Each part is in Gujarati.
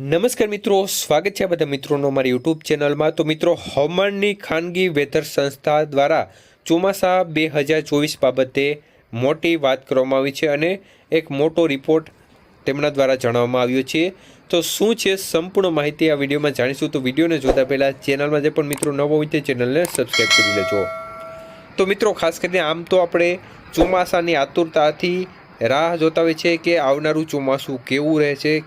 નમસ્કાર મિત્રો, સ્વાગત છે બધા મિત્રોનો મારી યુટ્યુબ ચેનલમાં. તો મિત્રો, હવામાનની ખાનગી વેધર સંસ્થા દ્વારા ચોમાસા બે હજાર ચોવીસ બાબતે મોટી વાત કરવામાં આવી છે અને એક મોટો રિપોર્ટ તેમના દ્વારા જણાવવામાં આવ્યો છે. તો શું છે સંપૂર્ણ માહિતી આ વિડીયોમાં જાણીશું. તો વિડીયોને જોતા પહેલાં ચેનલમાં જે પણ મિત્રો નવો હોય તે ચેનલને સબસ્ક્રાઈબ કરી લેજો. તો મિત્રો, ખાસ કરીને આમ તો આપણે ચોમાસાની આતુરતાથી રાહ જોતા હોય છે કે આવનારું ચોમાસું કેવું રહે છે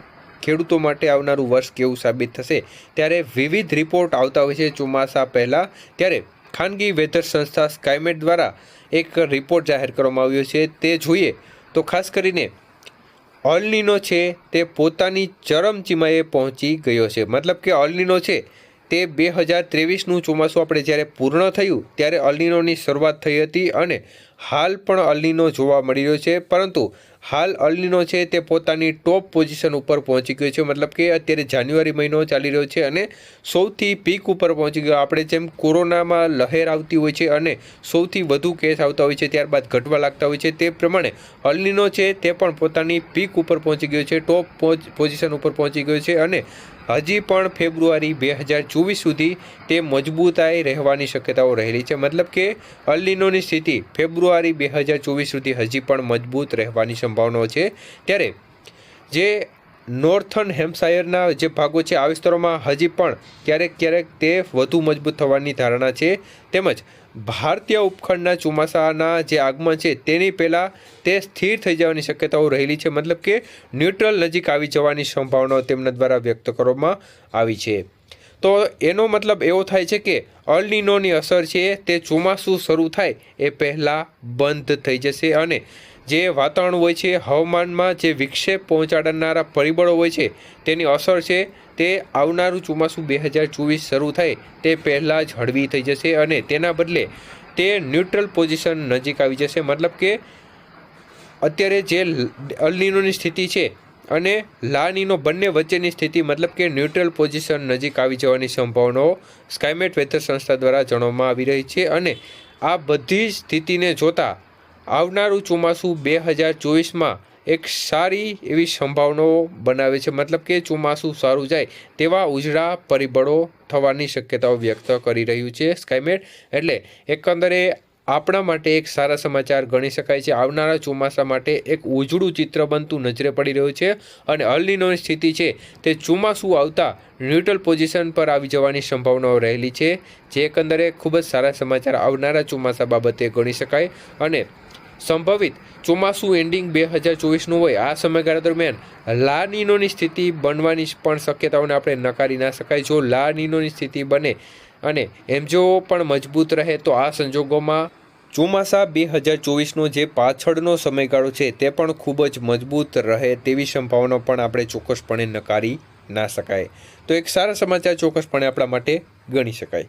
ખેડૂતો માટે આવનારું વર્ષ કેવું સાબિત થશે? ત્યારે વિવિધ રિપોર્ટ આવતા હોય છે ચોમાસા પહેલાં. ત્યારે ખાનગી વેધર સંસ્થા સ્કાયમેટ દ્વારા એક રિપોર્ટ જાહેર કરવામાં આવ્યો છે. તે જોઈએ તો ખાસ કરીને ઓલનીનો છે તે પોતાની ચરમચીમાએ પહોંચી ગયો છે. મતલબ કે ઓલનીનો છે તે બે હજાર ત્રેવીસનું ચોમાસું આપણે જ્યારે પૂર્ણ થયું, ત્યારે અલનીનોની શરૂઆત થઈ હતી અને હાલ પણ અલનીનો જોવા મળી રહ્યો છે, પરંતુ હાલ અલનીનો છે તે પોતાની ટોપ પોઝિશન ઉપર પહોંચી ગયો છે. મતલબ કે અત્યારે જાન્યુઆરી મહિનો ચાલી રહ્યો છે અને સૌથી પીક ઉપર પહોંચી ગયો. આપણે જેમ કોરોનામાં લહેર આવતી હોય છે અને સૌથી વધુ કેસ આવતા હોય છે, ત્યારબાદ ઘટવા લાગતા હોય છે, તે પ્રમાણે અલનીનો છે તે પણ પોતાની પીક ઉપર પહોંચી ગયો છે, ટોપ પોઝિશન ઉપર પહોંચી ગયો છે અને હજી પણ ફેબ્રુઆરી બે હજાર ચોવીસ સુધી તે મજબૂતાઈ રહેવાની શક્યતાઓ રહેલી છે. મતલબ કે અલ્લીનોની સ્થિતિ ફેબ્રુઆરી બે હજાર ચોવીસ સુધી હજી પણ મજબૂત રહેવાની સંભાવનાઓ છે. ત્યારે જે નોર્થન હેમ્પશાયરના જે ભાગો છે, આ વિસ્તારોમાં હજી પણ ક્યારેક ક્યારેક તે વધુ મજબૂત થવાની ધારણા છે. તેમજ ભારતીય ઉપખંડના ચોમાસાના જે આગમન છે, તેની પહેલાં તે સ્થિર થઈ જવાની શક્યતાઓ રહેલી છે. મતલબ કે ન્યુટ્રલ નજીક આવી જવાની સંભાવનાઓ તેમના દ્વારા વ્યક્ત કરવામાં આવી છે. તો એનો મતલબ એવો થાય છે કે અલનીનોની અસર છે તે ચોમાસું શરૂ થાય એ પહેલાં બંધ થઈ જશે અને જે વાતાવરણ હોય છે, હવામાનમાં જે વિક્ષેપ પહોંચાડનારા પરિબળો હોય છે, તેની અસર છે તે આવનારું ચોમાસું બે હજાર ચોવીસ શરૂ થાય તે પહેલાં જ હળવી થઈ જશે અને તેના બદલે તે ન્યુટ્રલ પોઝિશન નજીક આવી જશે. મતલબ કે અત્યારે જે અલનીનોની સ્થિતિ છે અને લાનીનો બંને વચ્ચેની સ્થિતિ મતલબ કે ન્યુટ્રલ પોઝિશન નજીક આવી જવાની સંભાવનાઓ સ્કાયમેટ વેધર સંસ્થા દ્વારા જણાવવામાં આવી રહી છે અને આ બધી જ સ્થિતિને જોતાં આવનારું ચોમાસું બે હજાર ચોવીસમાં એક સારી એવી સંભાવનાઓ બનાવે છે. મતલબ કે ચોમાસું સારું જાય તેવા ઉજળા પરિબળો થવાની શક્યતાઓ વ્યક્ત કરી રહ્યું છે સ્કાયમેટ. એટલે એકંદરે આપણા માટે એક સારા સમાચાર ગણી શકાય છે. આવનારા ચોમાસા માટે એક ઉજળું ચિત્ર બનતું નજરે પડી રહ્યું છે અને અલનીનોની સ્થિતિ છે તે ચોમાસું આવતા ન્યુટ્રલ પોઝિશન પર આવી જવાની સંભાવનાઓ રહેલી છે. જે એકંદરે ખૂબ જ સારા સમાચાર આવનારા ચોમાસા બાબતે ગણી શકાય અને સંભવિત ચોમાસું એન્ડિંગ બે હજાર ચોવીસનું હોય, આ સમયગાળા દરમિયાન લા નીનોની સ્થિતિ બનવાની પણ શક્યતાઓને આપણે નકારી ના શકાય. જો લા નીનોની સ્થિતિ બને અને એમ જો પણ મજબૂત રહે તો આ સંજોગોમાં ચોમાસા બે હજાર ચોવીસનો જે પાછળનો સમયગાળો છે તે પણ ખૂબ જ મજબૂત રહે તેવી સંભાવના પણ આપણે ચોક્કસપણે નકારી ના શકાય. તો એક સારા સમાચાર ચોક્કસપણે આપણા માટે ગણી શકાય.